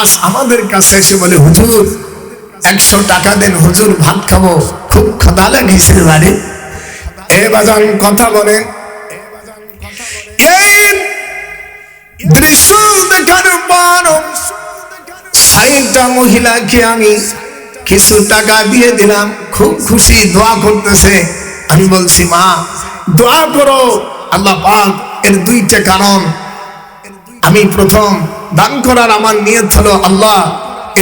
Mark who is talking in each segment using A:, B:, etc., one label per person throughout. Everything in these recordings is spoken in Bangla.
A: আজ আমাদের কাছে এসে বলে, হুজুর, একশো টাকা দেন, হুজুর, ভাত খাব। খুব খাদা লাগিয়েছে বাড়ি। এ বাজান কথা বলেন এই দৃশ্য দেখার পর ষাটটা মহিলাকে আমি কিছু টাকা দিয়ে দিলাম, খুব খুশি, দোয়া করতেছে। আমি বলছি, মা, দোয়া করো, আল্লাহ পাক এর দুইটা কারণ। আমি প্রথম দান করার আমার নিয়ত হলো, আল্লাহ,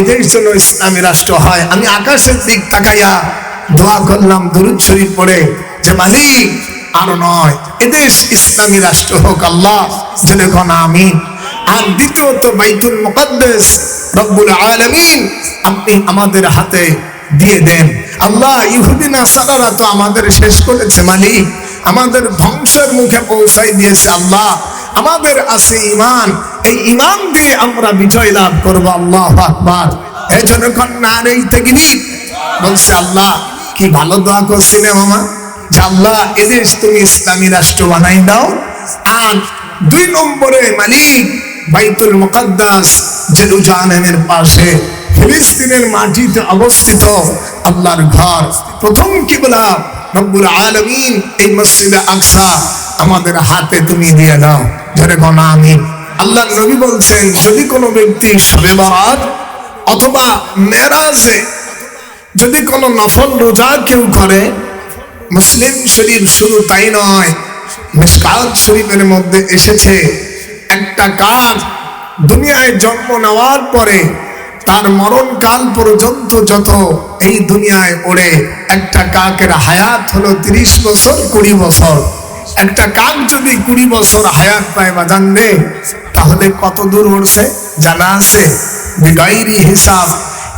A: এদের জন্য ইসলামী রাষ্ট্র হয়। আমি আকাশের দিক তাকাইয়া দোয়া করলাম, দরুদ শরীফ পড়ে যে, মালিক, আরও নয়, এদেশ ইসলামী রাষ্ট্র হোক, আল্লাহ কোন আমিন। আর দ্বিতীয়ত, বাইতুল মুকদ্দাস, রব্বুল আলামিন, আপনি আমাদের হাতে দিয়ে দেন। আল্লাহ ইহুদি নাসারারা তো আমাদের শেষ করেছে, মালিক। আমাদের ধ্বংসের মুখে পৌঁছাই দিয়েছে, আল্লাহ। আমাদের আছে ইমান এই ইমান দিয়ে আমরা বিজয় লাভ করব, আল্লাহ আকবার। এই জন্য কন্যা এই তেগিনি বলছে, আল্লাহ, কি ভালো দোয়া করছিলে মামা। যে আল্লাহ, এদেশ তুমি ইসলামী রাষ্ট্র বানাই দাও। আর দুই নম্বরে মালিক বাইতুল মুকদ্দাস জেরুজালেমের পাশে, ফিলিস্তিনের মাটিতে অবস্থিত আল্লাহর ঘর। প্রথম কিবলা রব্বুল আলামিন এই মসজিদে আকসা আমাদের হাতে তুমি দিয়ে দাও। ধরে গণা আমিন। আল্লাহ নবী বলছেন, যদি কোনো ব্যক্তি সবে বরাত অথবা মেরাজে যদি কোনো নফল রোজা কেউ করে, মুসলিম শরীফ শুধু তাই নয়, মিসকাত শরীফের মধ্যে এসেছে একটা কাক দুনিয়ায় জন্ম নেওয়ার পরে তার মরণকাল পর্যন্ত যত এই দুনিয়ায় ওড়ে, একটা কাকের হায়াত হলো তিরিশ বছর, কুড়ি বছর। একটা কাক যদি কুড়ি বছর হায়াত পায় বা জানবে তাহলে কত দূর উড়ছে? জানা আছে। বিগাইরি হিসাব।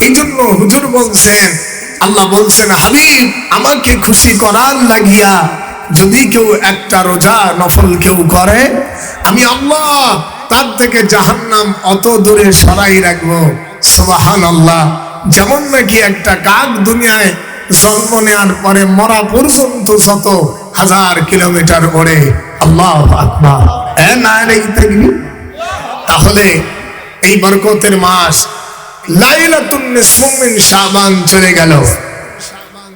A: এই জন্য হুজুর বলছেন, আল্লাহ বলছেন, হাবিব, আমাকে খুশি করার লাগিয়া যদি কেউ একটা রোজা নফল কেউ করে, আমি আল্লাহ তার থেকে জাহান্নাম অত দূরে সরাই রাখব। সুবাহান আল্লাহ যেমন নাকি একটা কাক দুনিয়ায় জন্ম নেওয়ার পরে মরা পর্যন্ত যত হাজার কিলোমিটার ওড়ে। আল্লাহ তাহলে এই বরকতের মাস লাইলাতুন নিসফুমিন শাবান চলে গেল।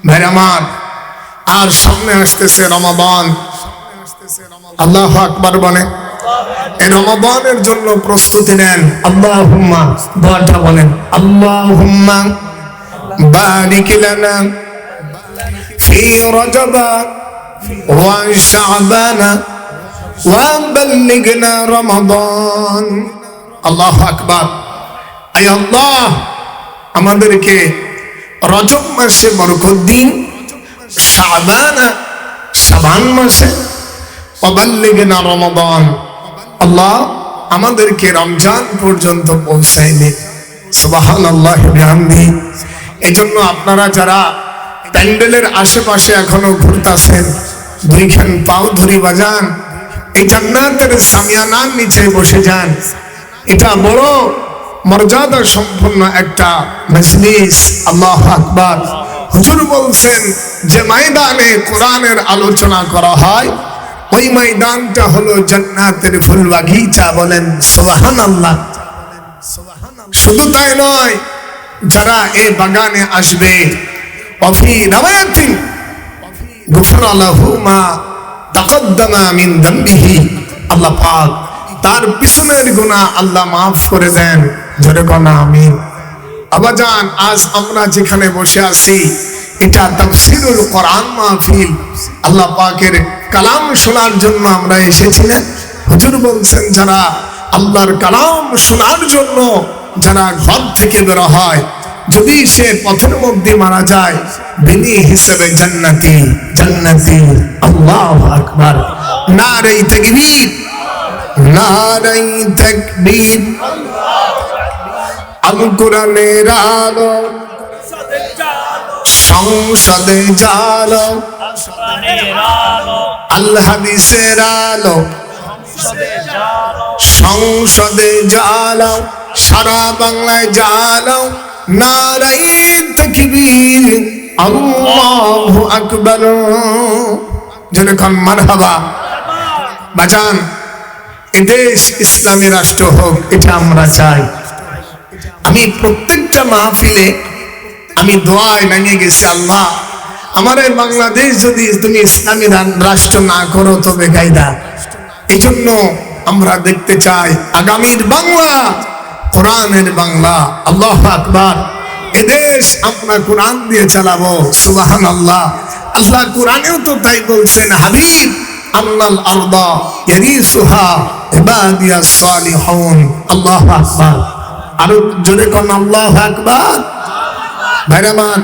A: ভাই আর সামনে আসতেছে রমাবান আল্লাহ আকবার বলে। এই রমাবানের জন্য প্রস্তুতি নেন। আল্লাহ হুম্মা দোয়াটা বলেন। আল্লাহ হুম্মা বারিক লানা ফি রজবা ওয়া বাল্লিগনা রমাদান আল্লাহ আকবার আই আল্লাহ আমাদেরকে রজব মাসে বরকত দিন। শাবান শাবান মাসে। অবাল্লিগনা রমাদান। আল্লাহ আমাদেরকে রমজান পর্যন্ত পৌঁছায় দিন। সুবাহান আল্লাহ বিহামদি। এই জন্য আপনারা যারা প্যান্ডেলের আশেপাশে এখনও ঘুরতাছেন দুইখান পাও ধরি বাজান, এই জান্নাতের সামিয়ানার নিচে বসে যান। এটা বড় মর্যাদা সম্পন্ন একটা মজলিস, আল্লাহ আকবার। হুজুর বলছেন, যে ময়দানে কোরআনের আলোচনা করা হয়, ওই ময়দানটা হলো জান্নাতের ফুল বাগিচা বলেন সোহান আল্লাহ শুধু তাই নয়, যারা এই বাগানে আসবে অফি রামায়াতিন গুফর আলাহু মা তাকদ্দামা মিন দাম্বিহি আল্লাহ পাক তার পিছনের গুনাহ আল্লাহ মাফ করে দেন। জোরে কোনা আমিন। আবাজান আজ আমরা যেখানে বসে আছি, এটা তাফসিরুল কোরআন মাহফিল। আল্লাহ পাকের কালাম শোনার জন্য আমরা এসেছি না হুজুর বলছেন, যারা আল্লাহর কালাম শোনার জন্য যারা ঘর থেকে বের হয় যদি সে পথের মধ্যে মারা যায় বিনি হিসেবে জান্নাতি জান্নাতি। আল্লাহ আকবার। নারে তাকবীর। নারে তাকবীর। আল কোরআনের আলো। সংসদে জালো। আল হাদিসের আলো। সংসদে জালাও সারা বাংলায় জালাও নারাই তকবীর। আল্লাহু আকবার। যেরকম মারহাবা। বাজান, এদেশ ইসলামী রাষ্ট্র হোক, এটা আমরা চাই। আমি প্রত্যেকটা মাহফিলে আমি দোয়ায় নামিয়ে গেছি, আল্লাহ, আমার এই বাংলাদেশ যদি তুমি ইসলামী রাষ্ট্র না করো, তবে গাইদা এই জন্য আমরা দেখতে চাই, আগামীর বাংলা কোরআনের বাংলা, আল্লাহ আকবার। এদেশ আমরা কোরআন দিয়ে চালাবো সুবাহান আল্লাহ আল্লাহ কোরআনেও তো তাই বলছেন, হাবিব আল্লাহ আরদা ইয়ারিসুহা ইবাদিয়া সালিহুন। আল্লাহু আকবার। আরও জোরে কোন, আল্লাহু আকবার। ভাইরামান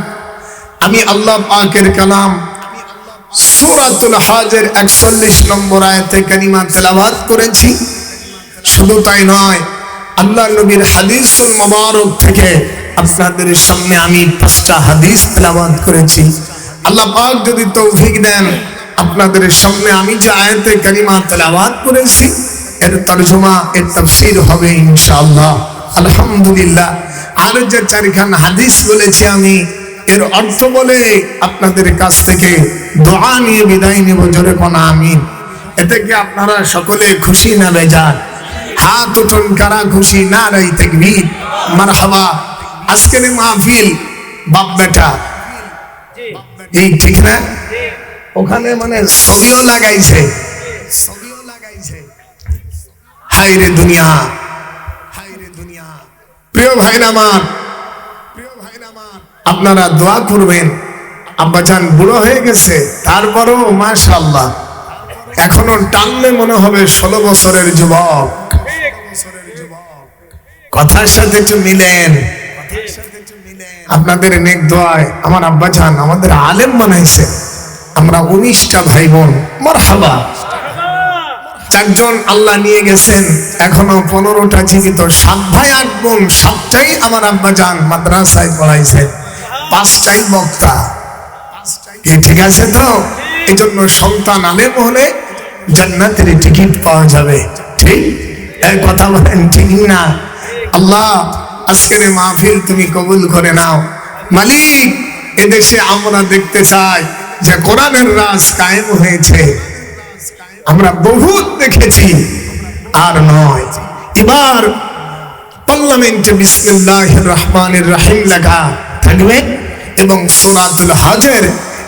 A: আমি আল্লাহ পাকের কালাম। সূরাতুল হজের 41 নম্বর আয়াতে কারিমা তেলাবাদ করেছি। শুধু তাই নয় আল্লাহ নবীর হাদিসুল মোবারক থেকে আপনাদের সামনে আমি পাঁচটা হাদিস তেলাওয়াত করেছি। আল্লাহ পাক যদি তৌফিক দেন, আপনাদের সামনে আমি যে আয়াতে কারিমা তেলাওয়াত করেছি, এর তরজমা, এর তাফসীর হবে ইনশাআল্লাহ। আলহামদুলিল্লাহ। আর যে চারখান হাদিস বলেছি আমি, এর অর্থ বলে আপনাদের কাছ থেকে দোয়া নিয়ে বিদায় নেব, জোরে কোন আমিন। এতে কি আপনারা সকলে খুশি না বেজার? হাত উঠুন কারা খুশি না রাই তেকবীর। মারহাবা, আজকের মাহফিল বাপ বেটা। এই ঠিক না? ওখানে মানে ছবিও লাগাইছে। ছবিও লাগাইছে হাই রে দুনিয়া। হাই রে দুনিয়া প্রিয় ভাইরা আমার প্রিয় ভাইরা আমার, আপনারা দোয়া করবেন। আব্বাজান বুড়ো হয়ে গেছে, তারপরও মাশাআল্লাহ। এখনও টানলে মনে হবে ষোলো বছরের যুবক। কথার সাথে একটু মিলেন আপনাদের নেক দোয়ায় আমার আব্বাজান আমাদের আলেম বানাইছে। আমরা উনিশটা ভাই বোন মারহাবা। চারজন আল্লাহ নিয়ে গেছেন, এখনও পনেরোটা জীবিত, সাত ভাই, আট বোন, সাতটাই আমার আব্বা যান মাদ্রাসায় পড়াইছে। পাঁচটাই বক্তা। কি ঠিক আছে তো? এই জন্য সন্তান আলেম হলে জান্নাতের টিকিট পাওয়া যাবে। ঠিক? এই কথা বলেন ঠিক না? আল্লাহ, আজকের মাহফিল তুমি কবুল করে নাও। মালিক, এদেশে আমরা দেখতে চাই যে কোরআনের রাজ কায়েম হয়েছে। আমরা বহুত দেখেছি, আর নয়। এবার পার্লামেন্টে বিসমিল্লাহ রহমানের রাহিম লেখা থাকবে এবং সোরাতুল হজের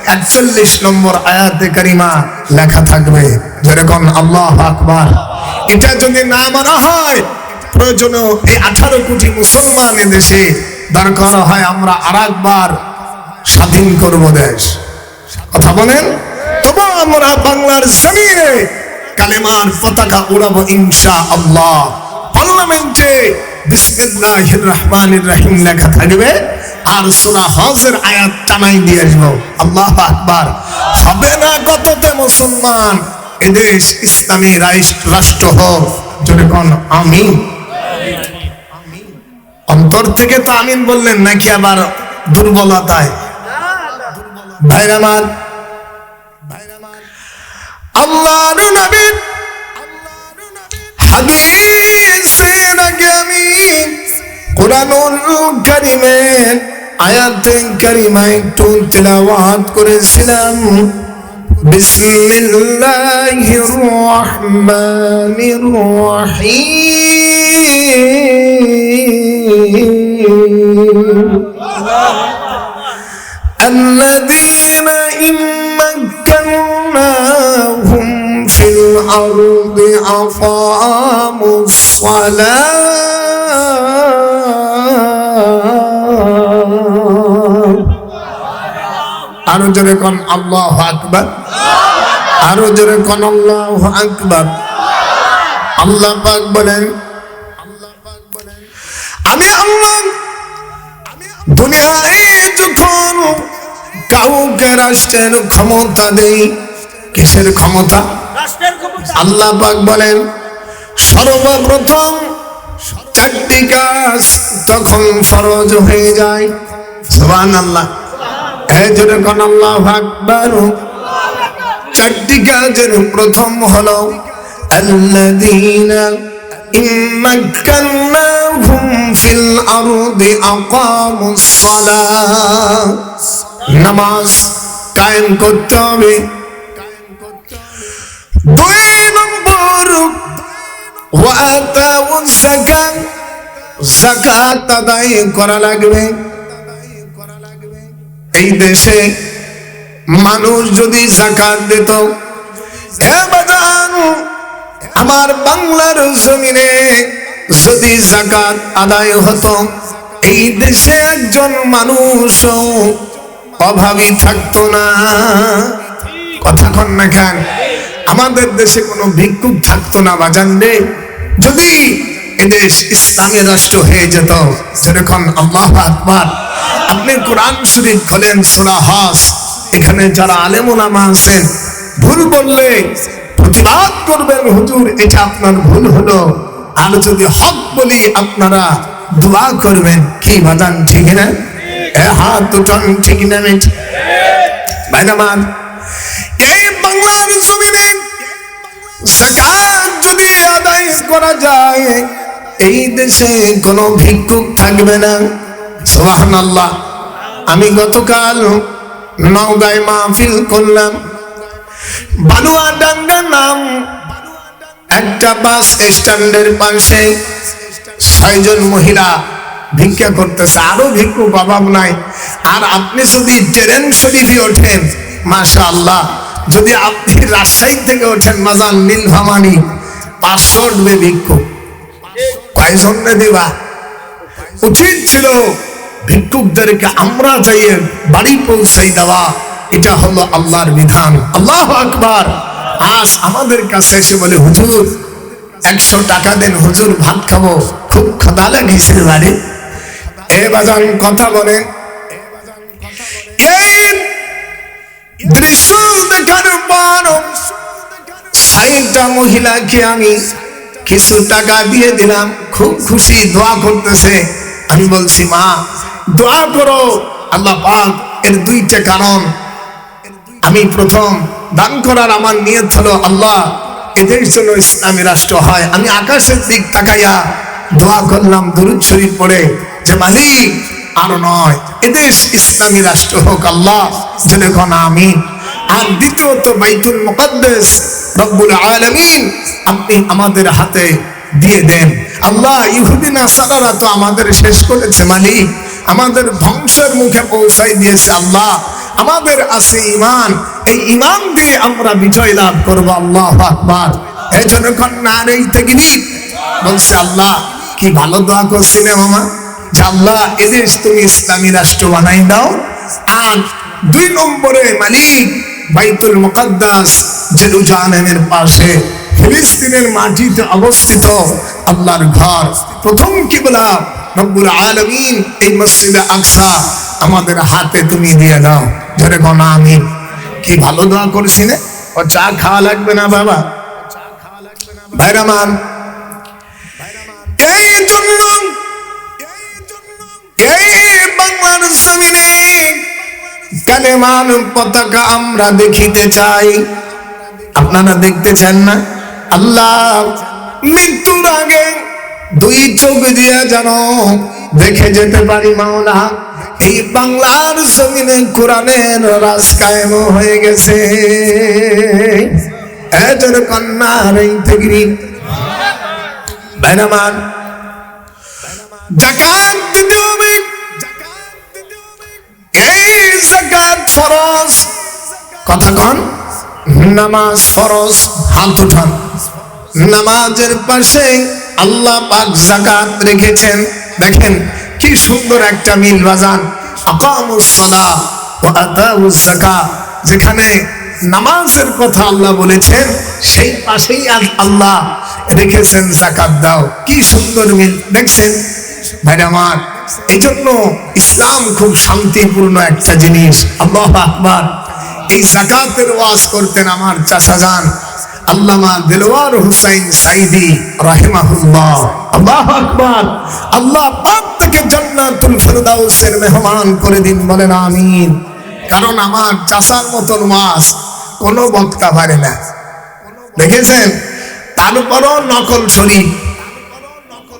A: একচল্লিশ নম্বর আয়াতে কারিমা লেখা থাকবে। যেরকম আল্লাহ আকবার। এটা যদি না মানা হয় প্রয়োজন এই আঠারো কোটি মুসলমান দেশে দরকার হয়, আমরা আর একবার স্বাধীন করব দেশ। কথা বলেন? তবু আমরা বাংলার জমিনে কালেমার পতাকা উড়াবো ইনশা আল্লাহ পার্লামেন্টে বিসমিল্লাহির রহমানির রহিম লেখা থাকবে, আর সূরা হজের আয়াত টানাই দিয়ে আসব। আল্লাহ আকবার। হবে না কততে মুসলমান? এদেশ ইসলামী রাষ্ট্র হোক যদি কোন আমিন অন্তর থেকে তো আমিন বললেন, নাকি আবার দুর্বলতায়? ভাইরা আমার আল্লাহর নবী হাদিসের আগে আমি কোরআনুল কারিমের আয়াতে কারিমা একটু তেলাওয়াত করেছিলাম। بسم الله الرحمن الرحيم. الذين إن مكناهم في الأرض أقاموا الصلاة. أنا جركم الله أكبر আরও জোরে কন আল্লাহ আকবার। আল্লাহ পাক বলেন আমি আল্লাহ দুনিয়ায় যখন কাউকে রাষ্ট্রের ক্ষমতা দেই কিসের ক্ষমতা? আল্লাহ পাক বলেন সর্বপ্রথম চারটি কাজ তখন ফরজ হয়ে যায় সুবহান আল্লাহ এই জন্য কোন আল্লাহ আকবার। চারটি কাজের প্রথম হলো আল্লাযীনা ইম্মাক্কান্নাহুম ফিল আরদি আকামুস সালাহ নামাজ কায়েম করতে হবে দুই নম্বর ওয়াতাউ যাকাত জাকাত আদায় করা লাগবে এই দেশে মানুষ যদি জাকাত দিত আমার বাংলার জমিনে যদি জাকাত আদায় হতো, এই দেশে একজন মানুষ অভাবী থাকতো না। কথা কন না খান আমাদের দেশে কোনো ভিক্ষুক থাকতো না বাজান রে। যদি এদেশ ইসলামী রাষ্ট্র হয়ে যেত যেরকম আল্লাহ আকবার। আপনি কোরআন শরীফ খোলেন হাস। এখানে যারা আলেমোলামা আছেন, ভুল বললে প্রতিবাদ করবেন হুজুর, এটা আপনার ভুল হলো। আর যদি হক বলি, আপনারা দোয়া করবেন। কি বাদান, ঠিক না? ঠিক না এই বাংলার যদি করা যায়, এই দেশে কোনো ভিক্ষুক থাকবে না। আল্লাহ আমি গতকাল নওগাঁয় মাহফিল করলাম। বালুয়া ডাঙ্গার নাম। একটা বাস স্ট্যান্ডের পাশে ছয়জন মহিলা ভিক্ষা করতেছে। আরও ভিক্ষুক অভাব নাই। আর আপনি যদি ট্রেন শরীফে ওঠেন মাশা আল্লাহ যদি আপনি রাজশাহী থেকে ওঠেন, মাজান নীলভামানি পাঁচশো উঠবে ভিক্ষুক। কয়জন দিবা? উচিত ছিল ভিক্ষুকদেরকে আমরা চাইয়ে বাড়ি পৌঁছাই দেওয়া, এটা হলো আল্লাহর বিধান। আল্লাহ আকবার। আজ আমাদের কাছে এসে বলে, হুজুর, একশো টাকা দেন, হুজুর, ভাত খাব। খুব খাদা লাগিয়েছে বাড়ি। এ বাজান কথা বলেন এই দৃশ্য দেখার পর ষাটটা মহিলাকে আমি কিছু টাকা দিয়ে দিলাম। খুব খুশি, দোয়া করতেছে। আমি বলছি, মা, দোয়া করো। আল্লাহ পাক এর দুইটা কারণ। আমি প্রথম, দান করার আমার নিয়ত হলো আল্লাহ, এদের জন্য ইসলামী রাষ্ট্র হয়। আমি আকাশের দিক তাকাইয়া দোয়া করলাম দরুদ শরীফ পড়ে যে, মালিক, আরও নয়। এদেশ ইসলামী রাষ্ট্র হোক আল্লাহ কোন আমি আর দ্বিতীয়ত, বাইতুল মুকদ্দাস, রব্বুল আলামিন, আপনি আমাদের হাতে দিয়ে দেন। আল্লাহ ইহুদিন নাসারারা তো আমাদের শেষ করেছে মালিক। আমাদের ধ্বংসের মুখে পৌঁছাই দিয়েছে আল্লাহ। আমাদের আছে ইমান এই ইমান দিয়ে আমরা বিজয় লাভ করব। আল্লাহ আকবার। এই জন্য এই তেগিনি বলছে, আল্লাহ, কি ভালো দোয়া করছিলে মামা। যে আল্লাহ, এদেশ তুমি ইসলামী রাষ্ট্র বানাই দাও। আর দুই নম্বরে মালিক বাইতুল মুকদ্দাস জেরুজালেমের পাশে ফিলিস্তিনের মাটিতে অবস্থিত আল্লাহর ঘর। প্রথম কিবলা রব্বুল আলমিন এই মসজিদে আকসা আমাদের হাতে তুমি দিয়ে দাও। ধরে গনা আমি কি ভালো দোয়া করছি না ও চা খাওয়া লাগবে না বাবা? ভাইরামান এই জন্য, এই বাংলার জমিনে কালেমান পতাকা আমরা দেখিতে চাই। আপনারা দেখতে চান না? আল্লাহ মৃত্যুর আগে দুই চোখ দিয়ে যেন দেখে যেতে পারি মাওলা। এই বাংলার জমিনে কোরআনের রাজ কায়েম হয়ে গেছে। এজন্য কন্যার থেকে বাইনামান জাকাত দিতে হবে। এই জাকাত ফরজ। কথা কন, নামাজ ফরজ, হাত উঠান। নামাজের পাশে আল্লাহ পাক জাকাত রেখেছেন। দেখেন, কি সুন্দর একটা মিল বাজান। যেখানে নামাজের কথা আল্লাহ বলেছেন, সেই পাশেই আল্লাহ রেখেছেন জাকাত দাও। কি সুন্দর মিল, দেখছেন? ভাই আমার এই জন্য ইসলাম খুব শান্তিপূর্ণ একটা জিনিস। আল্লাহ আকবার। এই জাকাতের ওয়াজ করতেন আমার চাচা যান আল্লামা দিলওয়ার হুসাইন সাইদি রাহিমাহুল্লাহ। আল্লাহ আকবার। আল্লাহ পাক থেকে জান্নাতুল ফেরদাউসের মেহমান করে দিন বলেন আমিন। কারণ আমার চাচার মতন ওয়াজ কোনো বক্তা পারে না। দেখেছেন? তারপরও নকল শরীফ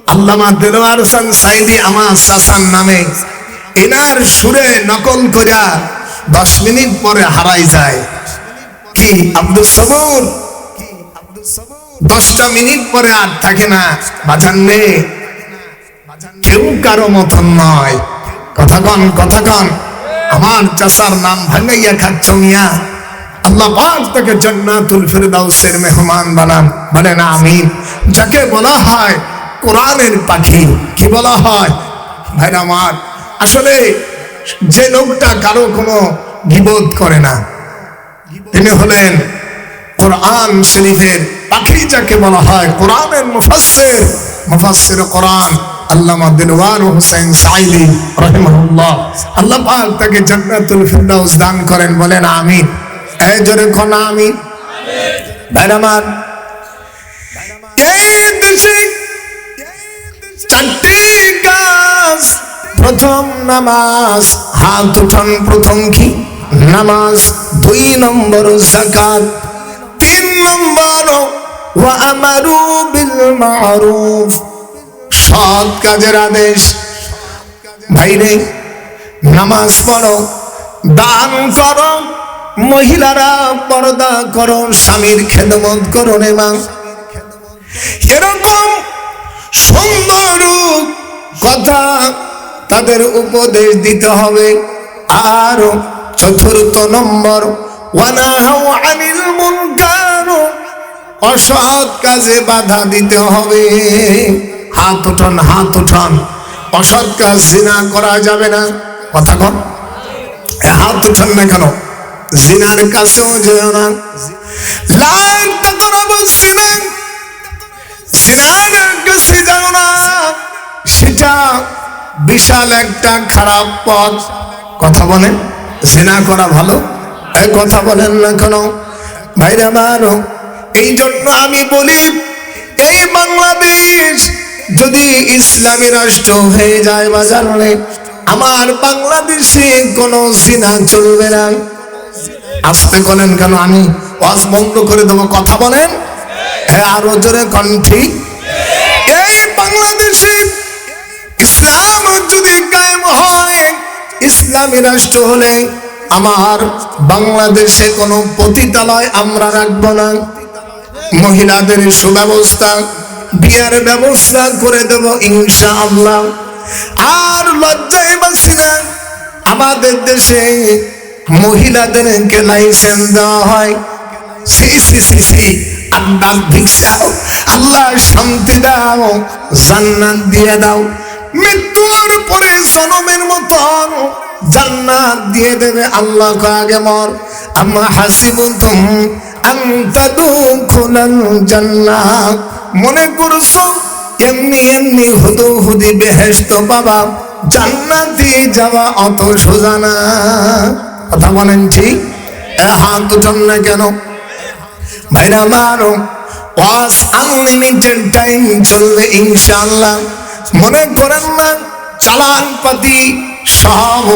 A: আল্লামা দেলোয়ার হোসেন সাইদি আমার চাচার নামে এনার সুরে নকল করিয়া দশ মিনিট পরে হারাই যায়। কি আব্দুল সবুর দশটা মিনিট পরে আর থাকে না। বাজান নে। কেউ কারও মতন নয়। কথা কন কথা কন। আমার চাষার নাম ভাঙ্গাইয়া খাচ্ছ মিয়া। আল্লাহ পাক তাকে জান্নাতুল ফিরদাউসের মেহমান বানান। বলেন আমিন। যাকে বলা হয় কোরআনের পাখি। কি বলা হয়? ভাইরা আমার, আসলে যে লোকটা কারও কোনো গিবোধ করে না। তিনি হলেন কোরআন শরীফের পাখি যাকে বলা হয় কোরআনের মুফাসসির মুফাসসির কোরআন হোসেন দান করেন, বলেন আমিন। এই আমিন? প্রথম নামাজ, হাত উঠান প্রথম কি? নামাজ দুই নম্বর জাকাত। নম্বর আমারু বিল মারুফ। সৎ কাজের আদেশ। ভাইরে, নামাজ পড়ো, দান করো, মহিলারা পর্দা করো, স্বামীর খেদমত করো নেমা এরকম সুন্দর কথা তাদের উপদেশ দিতে হবে। আর চতুর্থ নম্বর ওয়ানাহাউ আনিল মুনকার। অসৎ কাজে বাধা দিতে হবে। হাত উঠান হাত উঠান। অসৎ কাজ জিনা করা যাবে না। কথা কন হাত উঠান না কেন? জিনার কাছেও যেও না। লাল তাকরাবু জিনা জিনার কাছে যাও না। সেটা বিশাল একটা খারাপ পথ। কথা বলেন। জিনা করা ভালো? কথা বলেন না কেন? ভাইরা মারো এই জন্য আমি বলি, এই বাংলাদেশ যদি ইসলামী রাষ্ট্র হয়ে যায় বাজারে, আমার বাংলাদেশে কোনো জিনা চলবে না। আসতে বলেন কেন আমি? ওয়াজ বন্ধ করে দেবো, কথা বলেন? হ্যাঁ আরও জোরে কণ্ঠি এই বাংলাদেশে ইসলাম যদি কায়েম হয়, ইসলামী রাষ্ট্র হলে আমার বাংলাদেশে কোনো পতিতালয় আমরা রাখব না। মহিলাদের সুব্যবস্থা, বিয়ার ব্যবস্থা করে দেব ইনশা আল্লাহ আর লজ্জায় বাসি না আমাদের দেশে মহিলাদেরকে লাইসেন্স দেওয়া হয়। সি সি সি সি আল্লাহ আল্লাহ শান্তি দাও, জান্নাত দিয়ে দাও। মৃত্যুর পরে জনমের মতন জান্নাত দিয়ে দেবে আল্লাহ আগে মর। আম্মা হাসিবুতুম মনে করছ? এমনি এমনি হুদু হুদি বেহেস্ত বাবা। জান্নাতি যাওয়া অত সোজা না। কথা বলেন ঠিক? হাত উঠান না কেন? ভাইরা আমারও ওয়াজ আনলিমিটেড টাইম চলবে ইনশাআল্লাহ। মনে করেন না চালান পাতি সব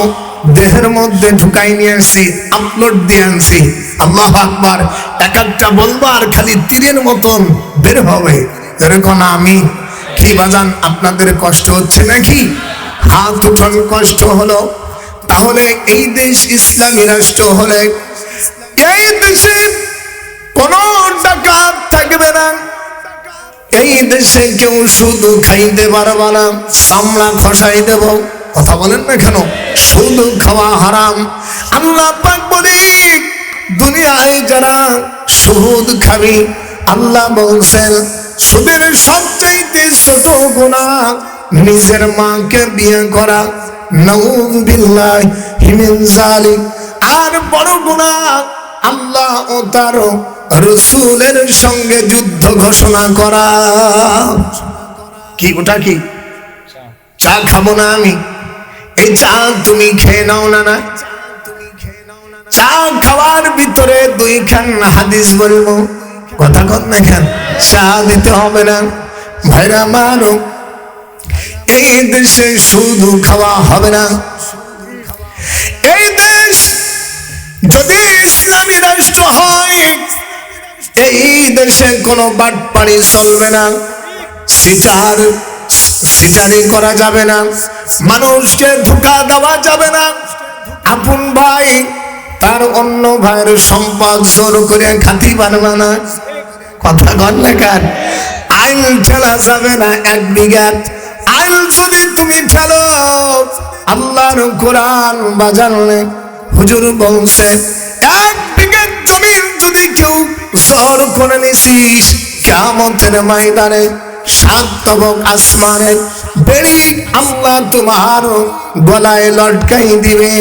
A: দেহের মধ্যে ঢুকাই নিয়ে আসছি আপলোড দিয়ে আনছি। আল্লাহ আকবার, এক একটা বলবার খালি তীরের মতন বের হবে। এরকম আমি কি বাজান, আপনাদের কষ্ট হচ্ছে নাকি? হাত উঠান কষ্ট হলো। তাহলে এই দেশ ইসলামী রাষ্ট্র হলে এই দেশে কোন ডাকাত থাকবে না। এই দেশে কেউ শুধু খাইতে পারবা না, চামড়া খসাই দেব। কথা বলেন না কেন? শুধু খাওয়া হারাম। আল্লাহ পাক দুনিয়ায় যারা সুদ খাবি, আল্লাহ বলছেন, সুদের সবচাইতে ছোট গুণা নিজের মাকে বিয়ে করা জালিক আর বড় গুণা আল্লাহ ও তার রসুলের সঙ্গে যুদ্ধ ঘোষণা করা। কি ওটা কি? চা খাব না আমি? এই চা তুমি খেয়ে নাও না না চা খাওয়ার ভিতরে দুই খান হাদিস বলব। কথা কত না খান চা দিতে হবে না, ভাইরা মানো। এই দেশে শুধু খাওয়া হবে না। এই দেশ যদি ইসলামী রাষ্ট্র হয়, এই দেশে কোনো বাটপাড়ি চলবে না। সিটার সিটারি করা যাবে না। মানুষকে ধোকা দেওয়া যাবে না। আপন ভাই, তার অন্য ভাইয়ের সম্পদ জোর করে খাতি পারবে না। কথা কার আইন ঠেলা যাবে না এক বিঘাত। আইন যদি তুমি ফেলো আল্লাহর কোরআন বাজালে হুজুর বলছে, এক বিঘে জমিন যদি কেউ জোর করে নিছিস কেমন কেমতের ময়দানে সাত তবক আসমানে বেড়ি আল্লাহ তোমার গলায় লটকাই দিবে।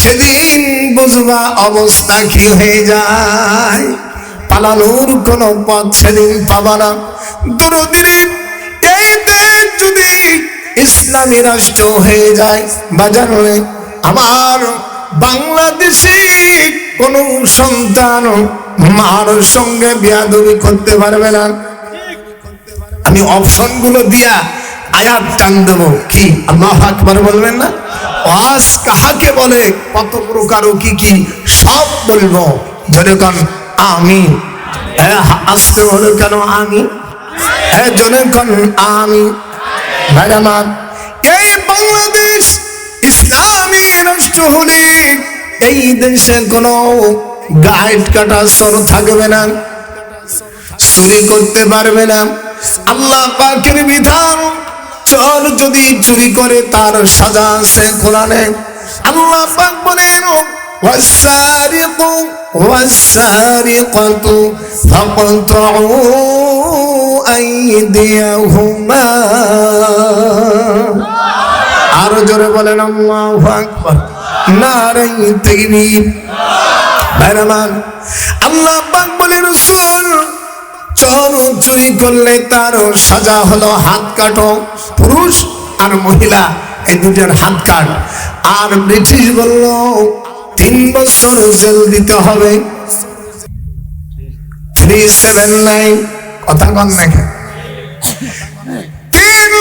A: সেদিন বুঝবা অবস্থা কি হয়ে যায়। পালানোর কোন পথ সেদিন পাবা না। দুদিন এই দেশ যদি ইসলামী রাষ্ট্র হয়ে যায় বাজারে, আমার বাংলাদেশে কোন সন্তান মার সঙ্গে বিয়াদবি করতে পারবে না। আমি অপশনগুলো দিয়া আয়াত টান দেবো। কি? আল্লাহ আকবার বলবেন না? ওয়াজ কাহাকে বলে? কত প্রকার ও কি কি? সব বলব। যেরকম আমি। আসতে হলো কেন আমি? জনগণ আমি। ম্যাডাম এই বাংলাদেশ ইসলামী রাষ্ট্র হলে এই দেশে কোনো গাইড কাটা সর থাকবে না। চুরি করতে পারবে না। আল্লাহ পাকের বিধান চোর যদি চুরি করে তার সাজা আছে কোরআনে আল্লাহ পাক বলেন والسارق والسارقة فاقطعوا أيديهما আরো জোরে বলেন আল্লাহু আকবার নারাই তাকবীর বাইরামান আল্লাহ পাক বলেন রাসূল চোর চুরি করলে তার সাজা হলো হাত কাটো। পুরুষ আর মহিলা, এই দুটার হাত কাট। আর ব্রিটিশ বলল, তিন বছর জেল দিতে হবে। থ্রি সেভেন নাইন কথা কন নাকি তিন,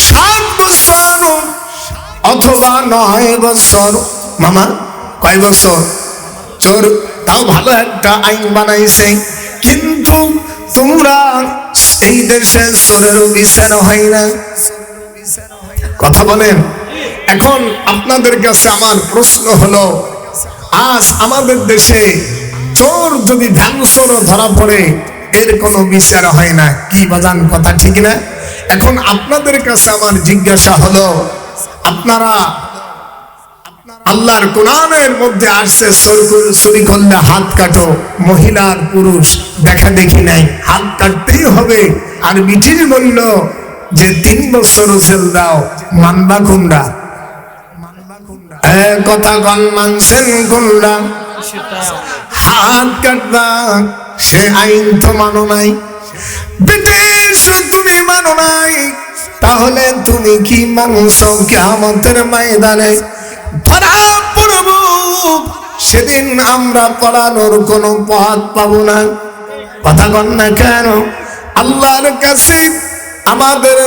A: সাত বছর অথবা নয় বছর। মামা, কয় বছর? চোর, তাও ভালো একটা আইন বানাইছে। কিন্তু তোমরা এই দেশে চোরের বিচার হয় না? কথা বলেন। এখন আপনাদের কাছে আমার প্রশ্ন হলো, আজ আমাদের দেশে চোর যদি ধ্যানসল ধরা পড়ে, এর কোনো বিচার হয় না, কি বাজান কথা ঠিক না? এখন আপনাদের কাছে আমার জিজ্ঞাসা হলো, আপনারা আল্লাহর কোরআনের মধ্যে আসছে চুরি করলে হাত কাটো, মহিলার, পুরুষ দেখা দেখি নাই। হাত কাটতেই হবে। আর মিঠির বলল যে তিন বছর জেল দাও, মানবা কুন্ডা এ কথা কন মানছেন কুন্ডা হাত কাটবা, সে আইন তো মানো নাই। বিদেশ তুমি মানো নাই। তাহলে তুমি কি মানুষ কেমতের ময়দানে সেদিন আমরা পড়ানোর কোনো পথ পাবো না। কথা কন না কেন? আল্লাহর কাছে আমাদের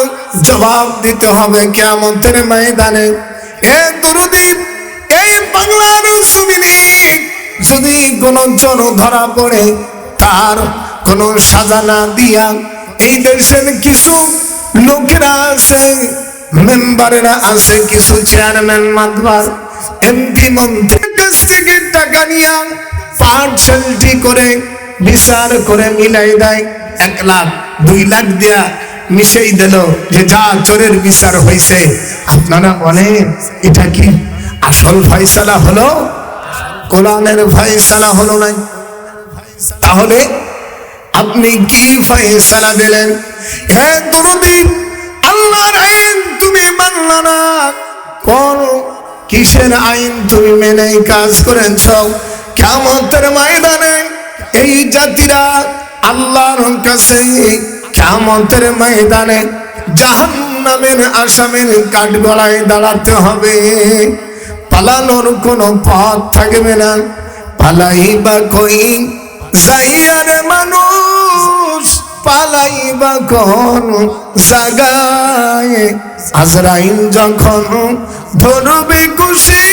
A: জবাব দিতে হবে কেমতের ময়দানে। এ দুরুদিন এই বাংলার জমিনে যদি কোনো জন ধরা পড়ে, তার কোনো সাজা না দিয়া এই দেশের কিছু লোকেরা আছে, মেম্বারেরা আছে, কিছু চেয়ারম্যান মাতবার এমপি মন্ত্রীর কাছ থেকে টাকা নিয়ে পার্সেলটি করে বিচার করে মিলাই দেয়। এক লাখ, দুই লাখ দেয়া মিশেই দিল যে যা চোরের বিচার হয়েছে আপনারা বলেন, এটা কি আসল ফয়সালা হলো? কোরআনের ফয়সালা হলো না তাহলে আপনি কি ফয়সালা দিলেন? হে দুরুদি আল্লাহর আইন তুমি মানল না। কোন কিসের আইন? তুমি মেনে কাজ করেছ। কেমতের ময়দানে এই জাতিরা আল্লাহর কাছে কেমতের ময়দানে জাহান্নামের আসামের কাঠগড়ায় দাঁড়াতে হবে। পালানোর কোনো পথ থাকবে না। পালাই বা কই? যাইয়ার মানুষ পালাই বা কোন জাগায় আজরাইল যখন ধরবে খুশি,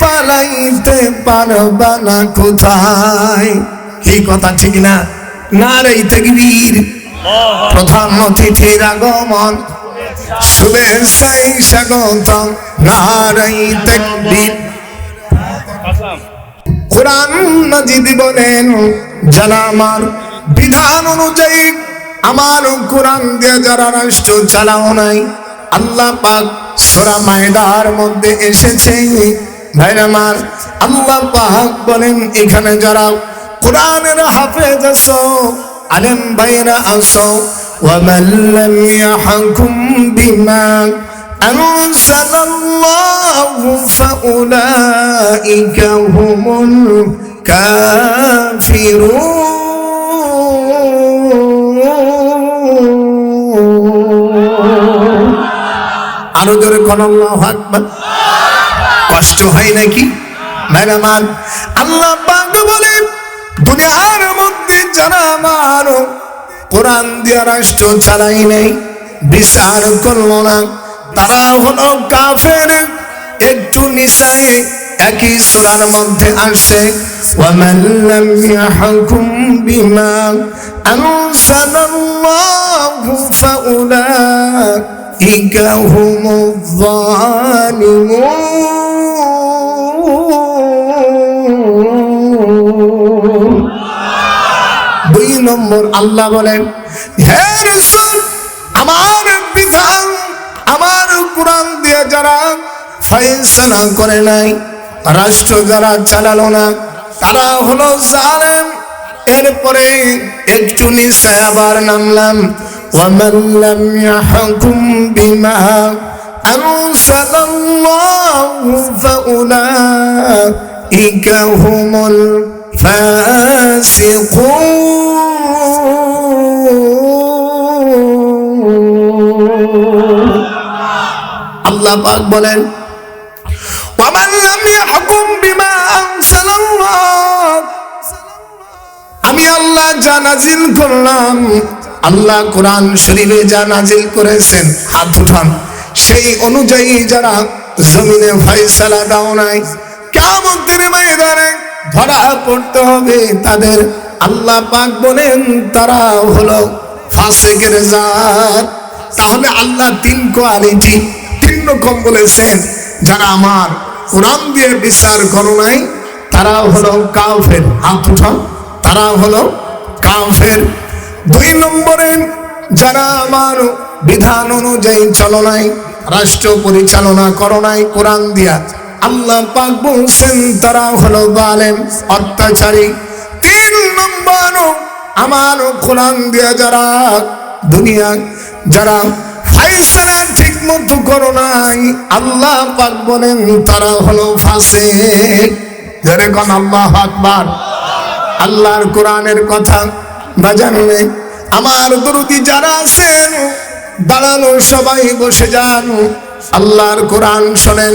A: পালাইতে পারবা না কোথায়? এই কথা ঠিক না? না রে তকবীর। প্রধান অতিথির আগমন। শুভেচ্ছাই স্বাগতম নারাই তকবীর। কোরআন মাজিদ বলেন যারা আমার বিধান অনুযায়ী আমার কোরআন দিয়ে যারা রাষ্ট্র চালাও নাই আল্লাহ পাক সোরা মায়দার মধ্যে এসেছে ভাইরা আমার আল্লাহ পাক বলেন এখানে যারা কোরআনের হাফেজ আছো আলেম ভাইরা আছো ومن لم يحكم بما أنزل الله فأولئك هم الكافرون আরো জোরে কোন আল্লাহু আকবার কষ্ট হয় নাকি ম্যাডামান আল্লাহ পাক বলেন দুনিয়ার মধ্যে যারা আমার কোরআন দিয়া রাষ্ট্র চালাই নাই বিচার করলো না তারা হলো কাফের একটু নিশায় একই সোনার মধ্যে আসে ومن لم يحكم بما أنزل الله فأولئك هم الظالمون দুই নম্বর আল্লাহ বলেন হে রাসূল আমার বিধান আমার কোরআন দিয়ে যারা ফয়সালা করে নাই রাষ্ট্র যারা চালালো না তারা হলো জালেম এরপরে একটু নিচে আবার নামলাম ومن لم يحكم بما أنزل الله فأولئك هم الفاسقون আল্লাহ পাক বলেন ومن لم يحكم بما أنزل الله আমি আল্লাহ যা নাজিল করলাম আল্লাহ কোরআন শরীফে যা নাজিল করেছেন, হাত উঠান। সেই অনুযায়ী যারা জমিনে ফয়সালা দাও নাই কেমন ময়দানে ধরা পড়তে হবে, তাদের আল্লাহ পাক বলেন, তারা হলো ফাসেকের জাত। তাহলে আল্লাহ তিন কোয়ালিটি তিন রকম বলেছেন, যারা আমার কোরআন দিয়ে বিচার করো নাই তারা হলো কাফের। হাত উঠাও। তারা হলো কাফের। দুই নম্বরে, যারা আমার বিধান অনুযায়ী চলো নাই, রাষ্ট্র পরিচালনা করো নাই, কোরআন দিয়া, আল্লাহ পাক বলছেন, তারা হলো বালেম অত্যাচারী। তিন নম্বর, আমার কোরআন দিয়া যারা দুনিয়া, যারা ফাইসালা ঠিক মতো করো নাই, আল্লাহ পাক বলেন, তারা হলো ফাসে যেরকম আল্লাহ আকবার। আল্লাহর কোরআনের কথা বাজানো আমার দরুদি যারা আছেন দাঁড়ানো সবাই বসে যান। আল্লাহর কোরআন শোনেন।